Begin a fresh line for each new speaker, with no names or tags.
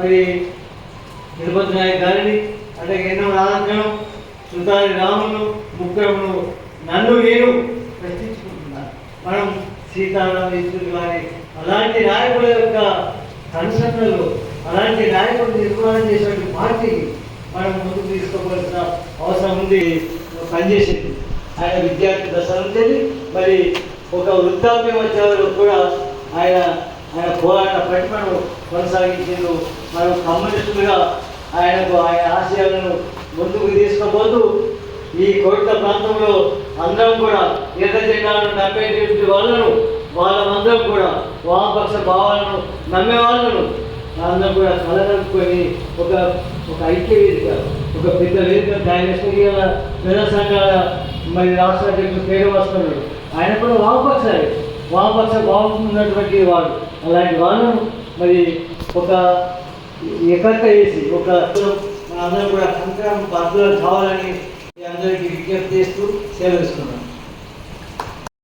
మరి తిరుపతి నాయక్ గారిని అలాగే ఎన్నో రాధాకరం సుతారి రామును ముగ్గురమును నన్ను నేను ప్రశ్నించుకుంటున్నాను మనం సీతారాం యేచూరి గారి అలాంటి నాయకుల యొక్క కన్సర్న్లు అలాంటి నాయకులు నిర్మాణం చేసినటువంటి పార్టీ మనం ముందుకు తీసుకోవాల్సిన అవసరం ఉంది. పనిచేసింది ఆయన విద్యార్థి దశ నుంచి మరి ఒక వృద్ధాప్యం వచ్చే కూడా ఆయన ఆయన పోరాట ప్రతిభను కొనసాగించిండు మనం కమ్యూనిస్టులుగా ఆయనకు ఆయన ఆశయాలను ముందుకు తీసుకుపోతూ ఈ కోట్ల ప్రాంతంలో అందరం కూడా ఎర్ర జెండాలను నమ్మేటువంటి వాళ్ళను వాళ్ళందరం కూడా వామపక్ష భావాలను నమ్మే వాళ్ళను అందరం కూడా కలగలుపుకొని ఒక ఒక ఐక్య వేదిక ఒక పెద్ద వేదిక తయారు ప్రజా సంఘాల మరి రాష్ట్ర అధ్యక్షుడు పేరు వస్తున్నాడు ఆయన కూడా వామపక్షాలే. వామపక్ష భావం ఉన్నటువంటి వాడు. అలాంటి వాళ్ళను మరి ఒక ఏకత్ర చేసి ఒక అందరూ కూడా సంక్రమణ పద్ధతులు కావాలని అందరికీ విజ్ఞప్తి చేస్తూ సేవిస్తున్నాను